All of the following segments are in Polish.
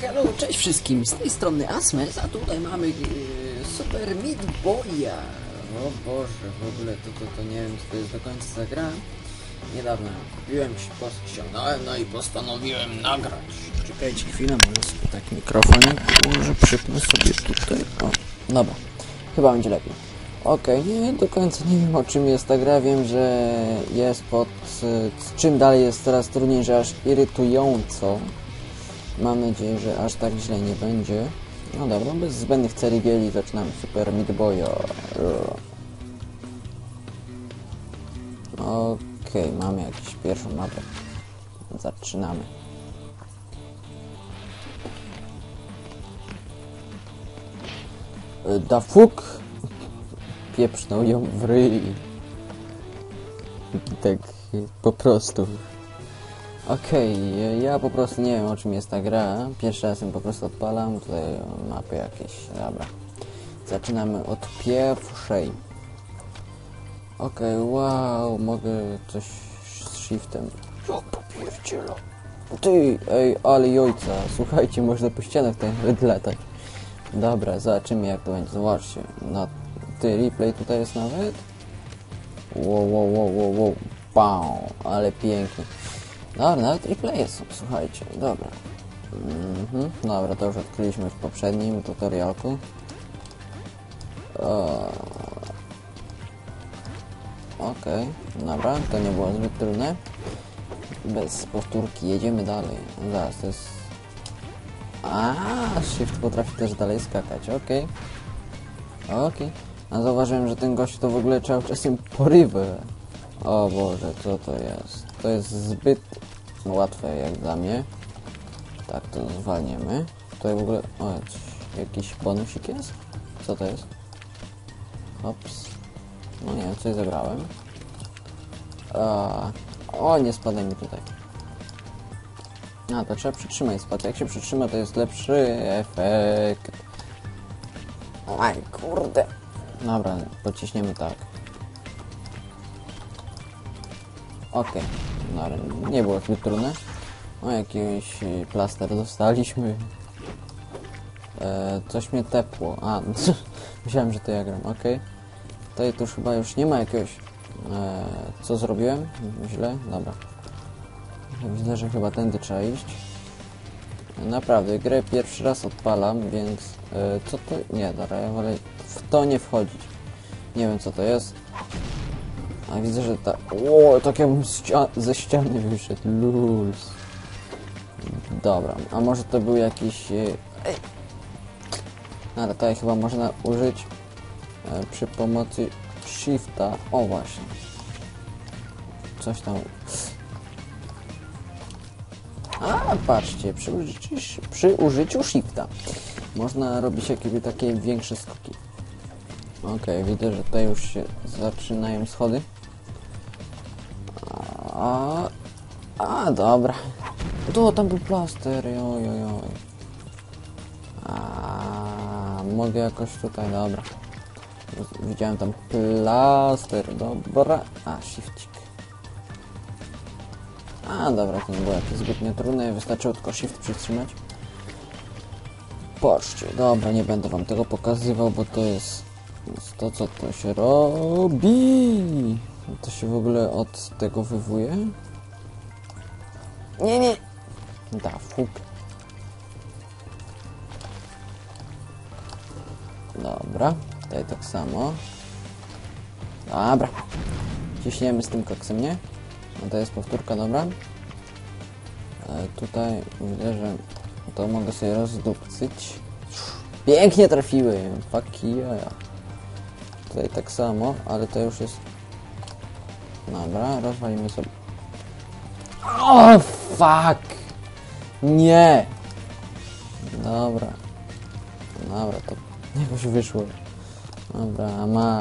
Hello, cześć wszystkim, z tej strony Asmes, a tutaj mamy e, Super Meat Boya. O Boże, w ogóle to, to, to nie wiem, co to jest do końca za gra. Niedawno kupiłem, ściągnąłem, no i postanowiłem nagrać. Czekajcie chwilę, może sobie tak mikrofonik może przypnę sobie tutaj. O, dobra, chyba będzie lepiej. Okej, nie do końca nie wiem o czym jest ta gra, wiem, że jest pod... czym dalej jest coraz trudniej, że aż irytująco. Mam nadzieję, że aż tak źle nie będzie. No dobra, bez zbędnych ceregieli zaczynamy Super Meat Boya. Okej, mamy jakąś pierwszą mapę. Zaczynamy. Y, Da fuk! Pieprznął ją w ryj. Tak po prostu. Okej, ja po prostu nie wiem o czym jest ta gra. Pierwszy raz ją po prostu odpalam. Tutaj mapy jakieś, dobra. Zaczynamy od pierwszej. Okej, wow, mogę coś z shiftem. Ja popierdziela. Ty, ej, ale jojca. Słuchajcie, można po ścianach tutaj latać. Dobra, zobaczymy jak to będzie. Zobaczcie. Na ty, replay tutaj jest nawet. Wow, wow, wow, wow, wow. Ale pięknie. Dobra, nawet replaye są, słuchajcie, dobra. Mhm, dobra, to już odkryliśmy w poprzednim tutorialku. Okej, dobra, to nie było zbyt trudne. Bez powtórki, jedziemy dalej. Zaraz, to jest... A, shift potrafi też dalej skakać, okej. Okej. A zauważyłem, że ten gość to w ogóle cały czas im porywę. O Boże, co to jest? To jest zbyt łatwe jak dla mnie. Tak, to zwalniemy. Tutaj w ogóle... O, jakiś bonusik jest? Co to jest? Ops. No nie coś zabrałem. A, o, nie spadaj mi tutaj. A, to trzeba przytrzymać spad. Jak się przytrzyma, to jest lepszy efekt. Aj, kurde. Dobra, pociśniemy tak. Okej, dobra, nie było zbyt trudne. O, jakiś y, plaster dostaliśmy. E, coś mnie tepło. A, myślałem, że to ja gram, okej. Tutaj tu chyba już nie ma jakiegoś... E, co zrobiłem? Źle? Dobra. Widzę, że chyba tędy trzeba iść. Naprawdę, grę pierwszy raz odpalam, więc... E, co to... Nie, dobra, ja wolę w to nie wchodzić. Nie wiem, co to jest. A widzę, że ta... O, tak jakbym ścia ze ściany wyszedł. Luls. Dobra, a może to był jakiś... e, Ej! Ale tutaj chyba można użyć e, przy pomocy shifta. O, właśnie. Coś tam... A, patrzcie, przy użyciu, przy użyciu shifta można robić jakieś takie większe skoki. Okej, widzę, że tutaj już się zaczynają schody. A, a dobra. To tam był plaster, joj, joj, joj. A, mogę jakoś tutaj, dobra. Widziałem tam plaster, dobra. A, shiftik. A, dobra, to nie było jakieś zbytnio trudne, wystarczyło tylko shift przytrzymać. Patrzcie, dobra, nie będę wam tego pokazywał, bo to jest, jest to, co to się robi. To się w ogóle od tego wywuje. Nie, nie. Da, fuk. Dobra, tutaj tak samo. Dobra. Ciśniemy z tym koksem, nie? No to jest powtórka, dobra. E, tutaj widzę, że to mogę sobie rozdupcyć. Pięknie trafiłem. Fuck yeah. Tutaj tak samo, ale to już jest... Dobra, rozwalimy sobie... O, fuck! Nie! Dobra. Dobra, to jakoś wyszło. Dobra, ma...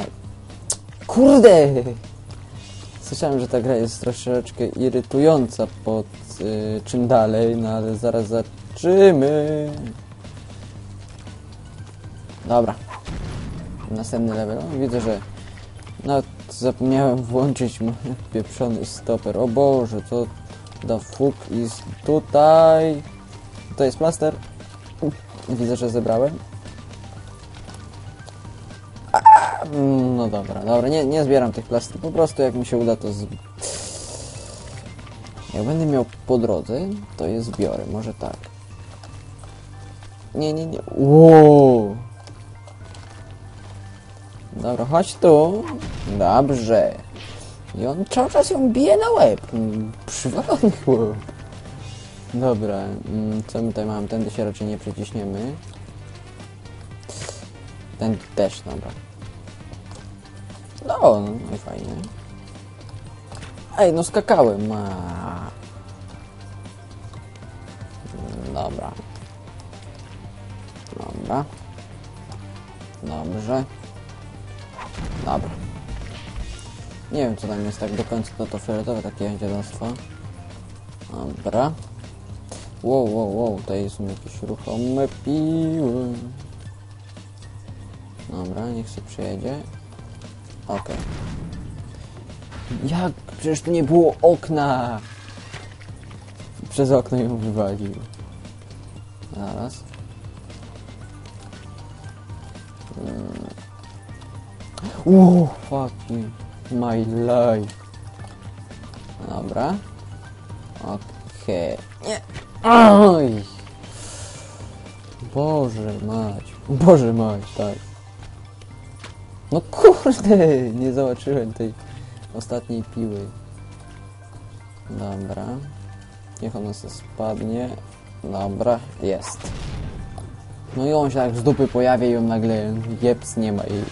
Kurde! Słyszałem, że ta gra jest troszeczkę irytująca pod y, czym dalej, no ale zaraz zobaczymy. Dobra. Następny level. Widzę, że zapomniałem włączyć mój pieprzony stoper. O Boże, co da fuk jest tutaj. To jest plaster. Widzę, że zebrałem. Mm, No dobra, dobra, nie, nie zbieram tych plastików, po prostu jak mi się uda to z... Jak będę miał po drodze, to je zbiorę, może tak. Nie, nie, nie, wow. Dobra, chodź tu. Dobrze. I on cały czas ją bije na łeb. Mm, Przywalony chłop. Dobra, mm, co my tutaj mamy? Tędy się raczej nie przeciśniemy. Ten też, dobra. No, no i fajnie. Ej, no skakałem. A. Mm, Dobra. Dobra. Dobrze. Dobra. Nie wiem co tam jest tak do końca, to to fioletowe takie dziadostwo. Dobra. Wow, wow, wow, tutaj są jakieś ruchome piły. Dobra, niech się przyjedzie. Okej. Jak? Przecież tu nie było okna! Przez okno ją wywalił. Zaraz. Uuu, fucking my life. Dobra. Okej. Nie. Oj. Boże mać. Boże mać, tak. No kurde, nie zobaczyłem tej ostatniej piły. Dobra. Niech ona se spadnie. Dobra, jest. No i on się tak z dupy pojawia i ją nagle jeps nie ma jej.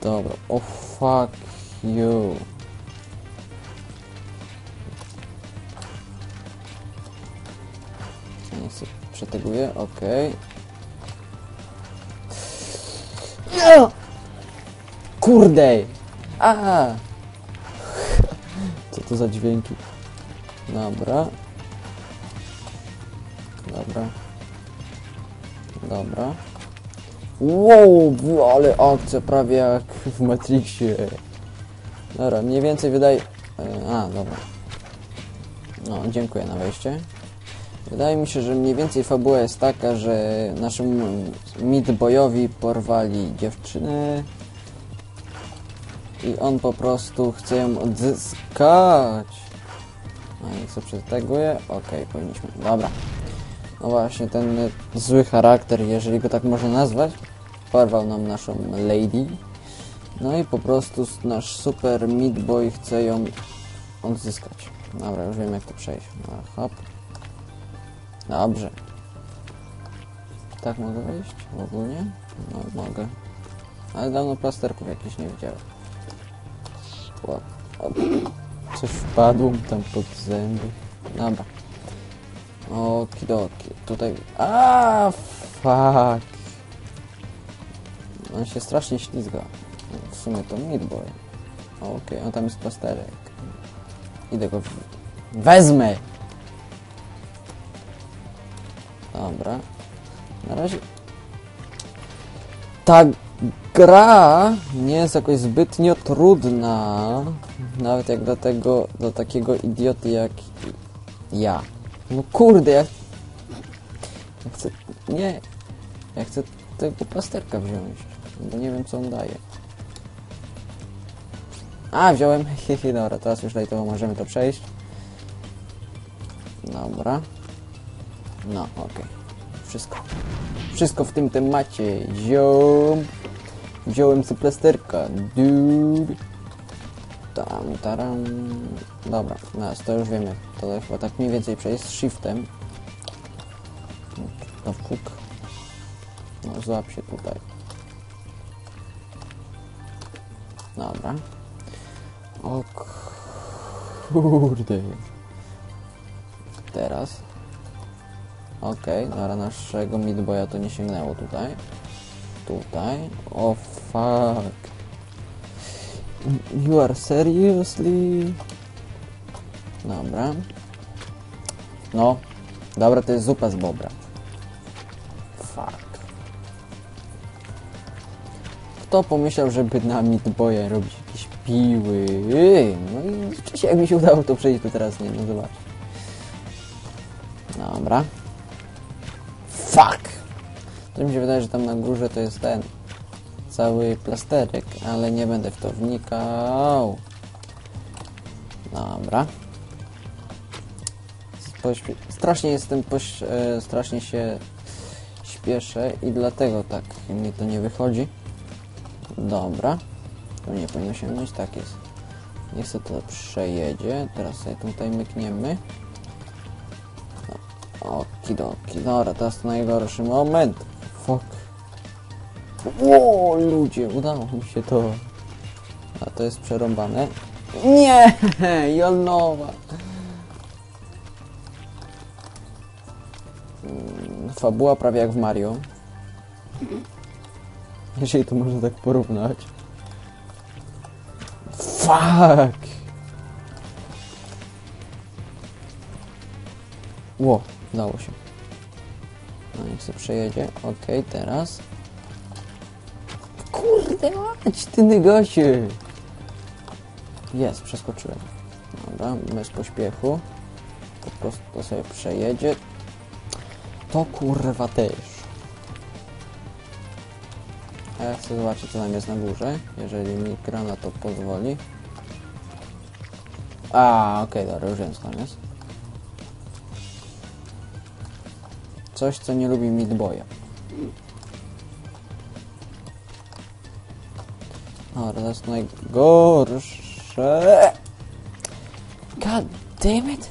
Dobra, oh, fuck you. Przeteguję, okej. Okay. Kurde! A! Co to za dźwięki? Dobra. Dobra. Dobra. Wow, ale akcja prawie jak w Matrixie. Dobra, mniej więcej wydaje... e, A, dobra. No, dziękuję na wejście. Wydaje mi się, że mniej więcej fabuła jest taka, że naszemu Meat-Boyowi porwali dziewczynę i on po prostu chce ją odzyskać. No i co przeteguje? Okej, powinniśmy. Dobra. No właśnie, ten zły charakter, jeżeli go tak można nazwać, porwał nam naszą lady. No i po prostu nasz super Meat Boy chce ją odzyskać. Dobra, już wiem jak to przejść. No, hop. Dobrze. Tak mogę wejść ogólnie? No, mogę. Ale dawno plasterków jakichś nie widziałem. Coś wpadło tam pod zęby. Dobra. Okidoki. Tutaj... A fuck. On się strasznie ślizga. W sumie to Meat Boy. Okej, on tam jest plasterek. Idę go... w- Wezmę! Dobra. Na razie... Ta gra nie jest jakoś zbytnio trudna. Nawet jak dla tego, dla takiego idioty jak ja. No kurde, ja... ja chcę... Nie. Ja chcę tego plasterka wziąć. Bo nie wiem co on daje. A, wziąłem. Hehe, dobra, teraz już to możemy to przejść. Dobra. No, okej. Wszystko. Wszystko w tym temacie. Ziom. Wziąłem sobie plasterka. Dude. Tam, taram. Dobra, no, to już wiemy. To chyba tak mniej więcej przejść z shiftem. No, fuk. No, złap się tutaj. Dobra. O kurde. Teraz. Okej, dobra, naszego midboya to nie sięgnęło tutaj. Tutaj. O fuck. You are seriously? Dobra. No. Dobra, to jest zupa z bobra. Kto pomyślał, żeby na midboya robić jakieś piły? No i rzeczywiście jak mi się udało to przejść, to teraz nie, no zobacz. Dobra. Fuck! To mi się wydaje, że tam na górze to jest ten cały plasterek, ale nie będę w to wnikał. Dobra. Strasznie jestem, poś- e, strasznie się śpieszę i dlatego tak mi to nie wychodzi. Dobra. To nie powinno się myć, tak jest. Niech sobie to przejedzie. Teraz sobie tutaj mykniemy. Okidoki. Dobra, teraz to najgorszy moment. Fuck. Ło, ludzie, udało mi się to. A to jest przerąbane. Nie! Jolnowa. Mm, Fabuła prawie jak w Mario. Jeżeli to można tak porównać. Fuck! Ło, udało się. No niech sobie przejedzie. Okej, teraz. Kurde mać, ty negocie! Jest, przeskoczyłem. Dobra, bez pośpiechu. Po prostu to sobie przejedzie. To kurwa też. A ja chcę zobaczyć co tam jest na górze, jeżeli mi gra na to pozwoli. A, okej, dobra, już wiem co tam jest. Coś, co nie lubi Meat Boya. Dobra, to jest najgorsze. God damn it!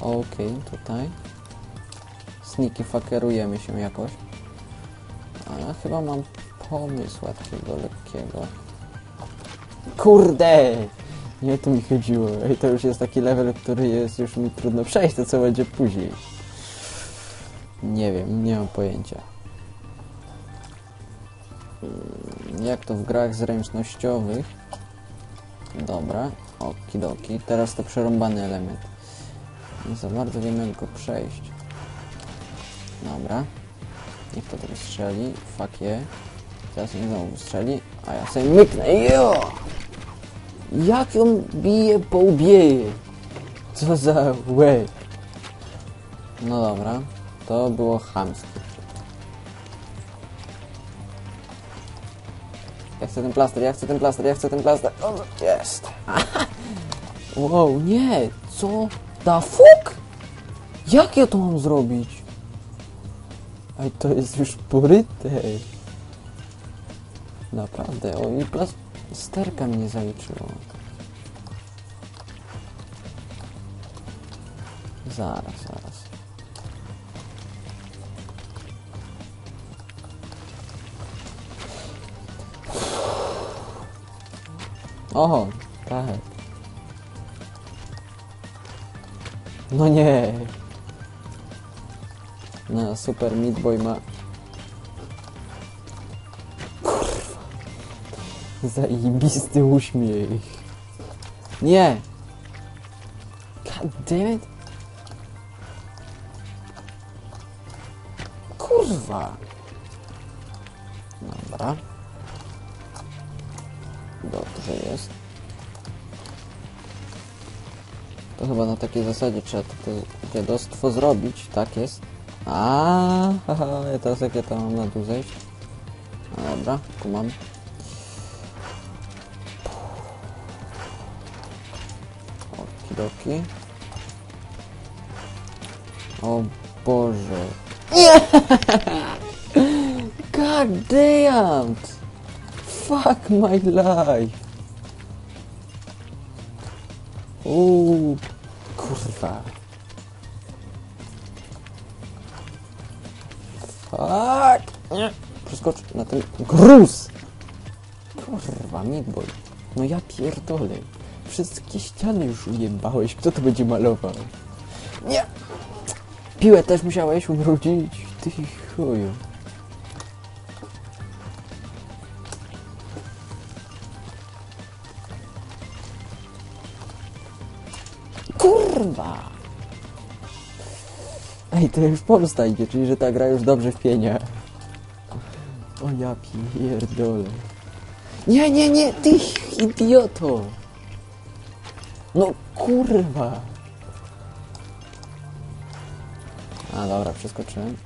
Okej, tutaj. Sneaky fuckerujemy się jakoś. A ja chyba mam pomysł takiego lekkiego. Kurde! Nie o to mi chodziło. Ej, to już jest taki level, który jest już mi trudno przejść, to co będzie później. Nie wiem, nie mam pojęcia. Mm, Jak to w grach zręcznościowych? Dobra, okidoki. Teraz to przerąbany element. Nie za bardzo wiemy jak go przejść. Dobra. Niech to teraz strzeli. Fuck je. Teraz nie znowu strzeli. A ja sobie myknę. Jo! Jak ją bije po łbie? Co za łeb. No dobra. To było chamskie. Ja chcę ten plaster, ja chcę ten plaster, ja chcę ten plaster. O, jest. wow, nie. Co? Da fuck? Jak ja to mam zrobić? Ej, to jest już poryte. Naprawdę, o i plasterka mnie zaliczyło. Zaraz, zaraz. O, tak. No nie. No, super Meat Boy ma... Kurwa. Zajebisty uśmiech. Nie. God damn it. Kurwa. Dobra. Dobrze jest. To chyba na takiej zasadzie trzeba to dziadostwo zrobić, tak jest. A, haha, ja teraz jak ja tam mam na dół dobra, tu mam. Okidoki. O Boże. God damn! Fuck my life! Uuu, kurwa. Fuck! Nie! Przeskocz na ten gruz! Kurwa, Meatboy. No ja pierdolę. Wszystkie ściany już ujebałeś. Kto to będzie malował? Nie! Piłę też musiałeś ubrudzić. Ty chuju. Kurwa! Ej, to już idzie, czyli że ta gra już dobrze wpienia. O ja pierdolę. Nie, nie, nie, ty idioto! No kurwa! A dobra, przeskoczyłem.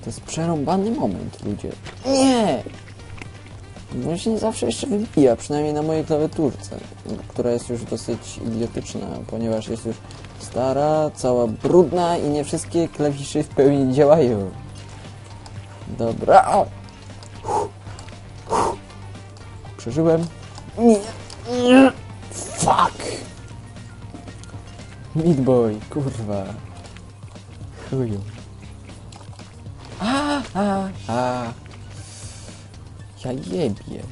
To jest przerąbany moment, ludzie. Nie! Właśnie zawsze jeszcze wybija, przynajmniej na mojej klawiaturce, która jest już dosyć idiotyczna, ponieważ jest już stara, cała brudna i nie wszystkie klawisze w pełni działają. Dobra. O! Przeżyłem. Nie. Nie. Fuck. Meat boy, kurwa. Chuju. A, a. Ja jebie.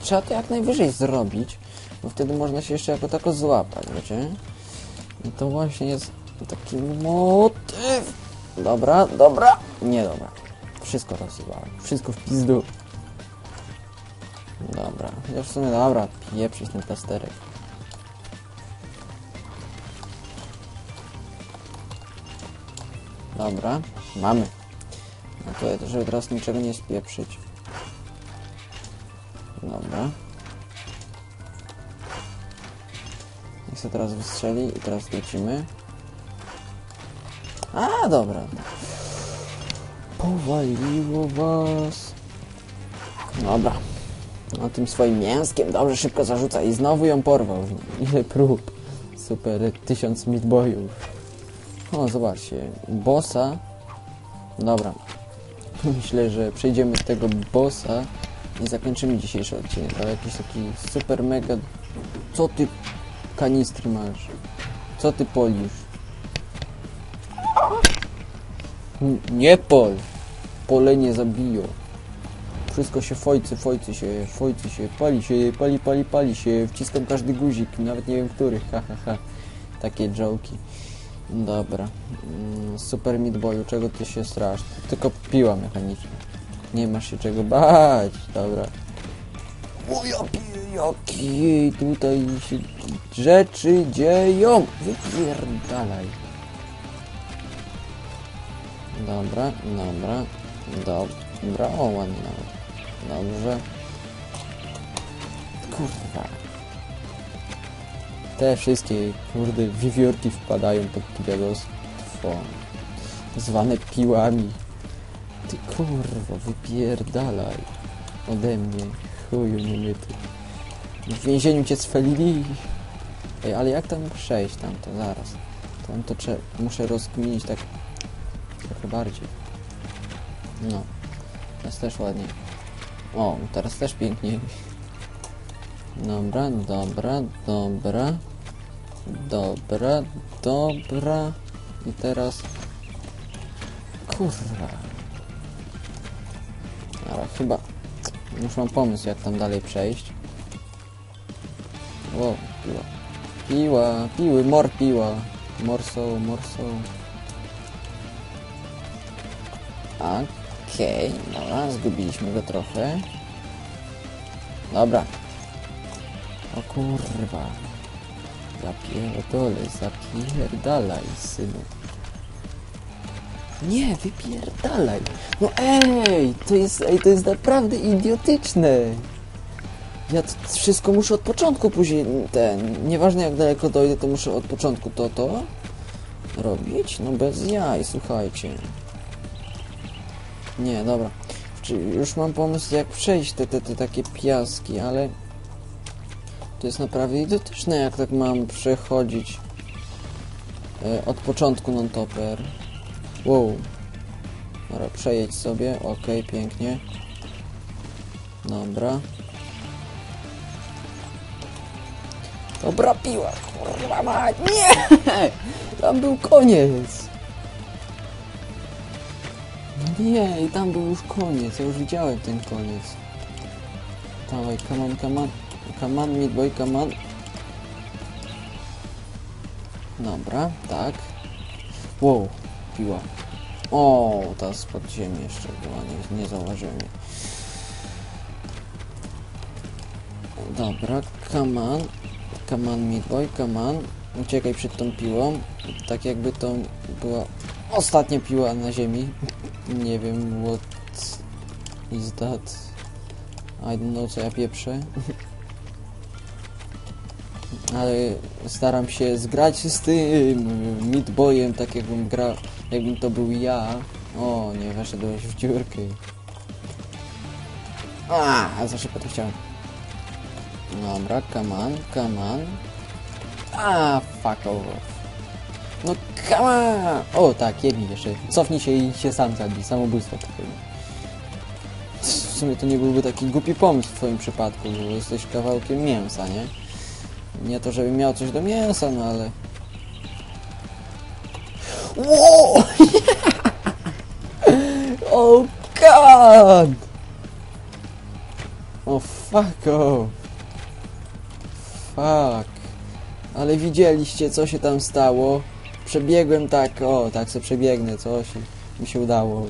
Trzeba to jak najwyżej zrobić, bo wtedy można się jeszcze jako tako złapać, wiecie? I to właśnie jest taki motyw. Dobra, dobra. Nie dobra. Wszystko rozjebałem. Wszystko w pizdu. Dobra. Ja w sumie dobra. Pieprzyć ten plasterek. Dobra. Mamy. No to, żeby teraz niczego nie spieprzyć. Dobra. Niech się teraz wystrzeli i teraz lecimy. A, dobra. Powaliło was. Dobra. No tym swoim mięskiem dobrze szybko zarzuca i znowu ją porwał. Ile prób. Super, tysiąc midboyów. O, zobaczcie. Bossa. Dobra. Myślę, że przejdziemy z tego bossa i zakończymy dzisiejszy odcinek. Ale jakiś taki super mega... Co ty kanistry masz? Co ty polisz? Nie pol! Pole nie zabiją. Wszystko się fojcy, fojcy się, fojcy się, pali się, pali, pali, pali się. Wciskam każdy guzik, nawet nie wiem których, ha, ha, ha. Takie joki. Dobra. Mm, Super Meat Boyu, czego ty się strasz? Tylko piła mechaniczna. Nie masz się czego bać. Dobra. O, jakie, jakie tutaj się rzeczy dzieją. Wypierdalaj. Dobra, dobra, dobra, o ładnie. Dobrze. Kurwa. Te wszystkie, kurde, wiewiórki wpadają pod to dziadostwo. Zwane piłami. Ty kurwa, wypierdalaj. Ode mnie. Chuju niemyty. W więzieniu cię sfelili. Ej, ale jak tam przejść tam to zaraz. Tam to muszę rozkminić tak trochę bardziej. No. Teraz też ładnie. O, teraz też pięknie. Dobra, dobra, dobra. Dobra, dobra. I teraz... Kurwa. Ale chyba... Już mam pomysł, jak tam dalej przejść. O, piła. Piła, piły, mor piła. Morso, morso. Okej, dobra, zgubiliśmy go trochę. Dobra. O kurwa. Zapierdolę, zapierdalaj, synu. Nie, wypierdalaj. No ej, to jest, ej, to jest naprawdę idiotyczne. Ja to wszystko muszę od początku później, ten, nieważne jak daleko dojdę, to muszę od początku to, to robić? No bez jaj, słuchajcie. Nie, dobra. Już mam pomysł jak przejść te, te, te takie piaski, ale to jest naprawdę idiotyczne jak tak mam przechodzić e, od początku non-topper. Wow. Dobra, przejedź sobie, okej, pięknie. Dobra. Dobra piła, kurwa mać, nie! Tam był koniec. Nie, i tam był już koniec, ja już widziałem ten koniec. Dawaj, come on, come on. Come on, meat boy, come on. Dobra, tak. Wow, piła. O, ta spod ziemi jeszcze była, nie, nie zauważyłem jej. Dobra, come on. Come on, meat boy, come on. Uciekaj przed tą piłą. Tak jakby to była ostatnia piła na ziemi. Nie wiem, what is that? I don't know, co ja pieprzę. ale staram się zgrać z tym Meat Boyem, tak jakbym grał, jakbym to był ja. O, nie weszedłeś w dziurkę. A, za szybko to chciałem. Dobra, come on, come on. A, fuck off. No come on! O, tak, jedni jeszcze. Cofnij się i się sam zabij. Samobójstwo chyba. W sumie to nie byłby taki głupi pomysł w twoim przypadku, bo jesteś kawałkiem mięsa, nie? Nie to, żebym miał coś do mięsa, no ale... Wow! oh god! Oh fuck off! Fuck. Ale widzieliście, co się tam stało? Przebiegłem tak, o, tak se przebiegnę, coś mi się udało.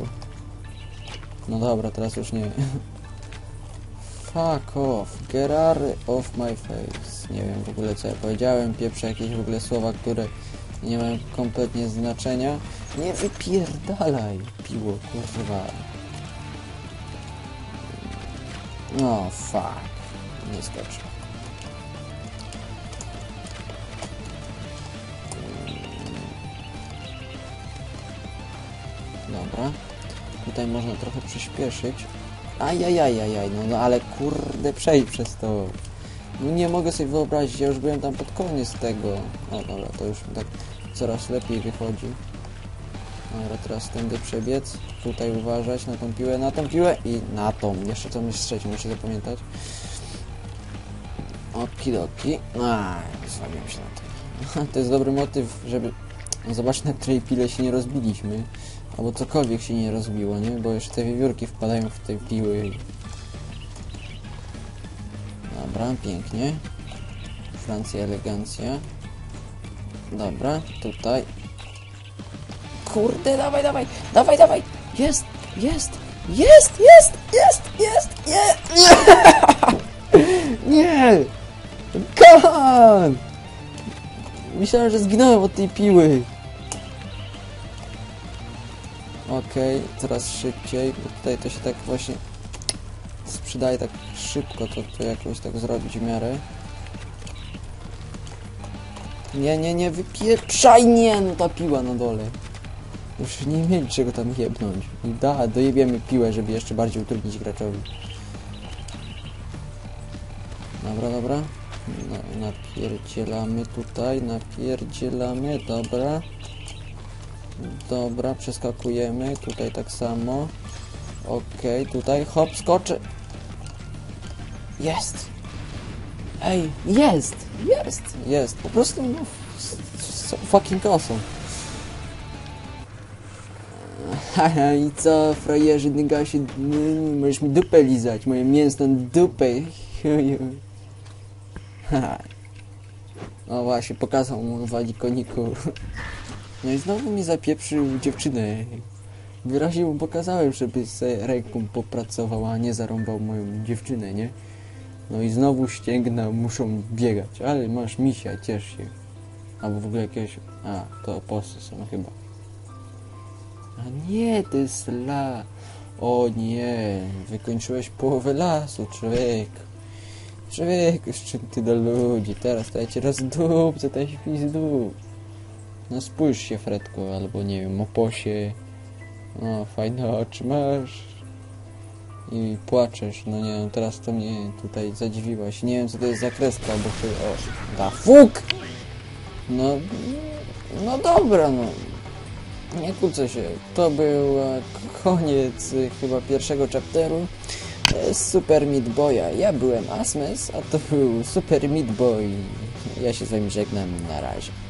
No dobra, teraz już nie. Fuck off. Get out of my face. Nie wiem w ogóle co ja powiedziałem. Pieprzę jakieś w ogóle słowa, które nie mają kompletnie znaczenia. Nie wypierdalaj, piło, kurwa. No, fuck. Nie skoczę. Dobra. Tutaj można trochę przyspieszyć. Ajajajajaj, no, no ale kurde, przejdź przez to. No nie mogę sobie wyobrazić, ja już byłem tam pod koniec tego. O dobra, to już tak coraz lepiej wychodzi. Dobra, teraz tędy przebiec. Tutaj uważać na tą piłę, na tą piłę i na tą. Jeszcze tą jest trzecią, muszę zapamiętać. Okidoki. Aj, zwabiłem się na tym. To jest dobry motyw, żeby zobaczyć na której pile się nie rozbiliśmy. Albo cokolwiek się nie rozbiło, nie? Bo jeszcze te wiewiórki wpadają w te piły. Dobra, pięknie. Francja, elegancja. Dobra, tutaj. Kurde, dawaj, dawaj, dawaj, dawaj! Jest, jest, jest, jest, jest, jest, nie, nie! Nie! Come on! Myślałem, że zginąłem od tej piły. Okej, coraz szybciej, bo tutaj to się tak właśnie sprzedaje tak szybko, to, to jakoś tak zrobić w miarę. Nie, nie, nie, wypieprzaj, nie, no ta piła na dole. Już nie mieli czego tam jebnąć. I da, dojebiemy piłę, żeby jeszcze bardziej utrudnić graczowi. Dobra, dobra. Na, napierdzielamy tutaj, napierdzielamy, dobra. Dobra, przeskakujemy. Tutaj tak samo. Okej, tutaj hop, skoczę. Jest! Ej, jest! Jest! Jest, po prostu no, fucking awesome. Haha, i co, frajerzy, nygasi, mm, możesz mi dupę lizać, moją mięsną dupę. Haha. No właśnie, pokazał mu walikoniku. No i znowu mi zapieprzył dziewczynę. Wyraźnie mu pokazałem, żeby se ręką popracował, a nie zarąbał moją dziewczynę, nie? No i znowu ścięgna muszą biegać, ale masz misia, ciesz się. Albo w ogóle jakieś... A, to posy są chyba. A nie, to jest la... O nie, wykończyłeś połowę lasu, człowiek. Człowieku, z czym ty do ludzi? Teraz to ja cię rozdupcę, ten pizdu. No spójrz się, Fredko, albo nie wiem, oposie. O, fajne oczy masz. I płaczesz, no nie wiem, teraz to mnie tutaj zadziwiłaś. Nie wiem, co to jest za kreska, bo ty... O, da fuk! No, no dobra, no. Nie kłócę się. To był e, koniec e, chyba pierwszego chapteru. e, Super Meat Boya. Ja byłem Asmes, a to był Super Meat Boy. Ja się z wami żegnam. Na razie.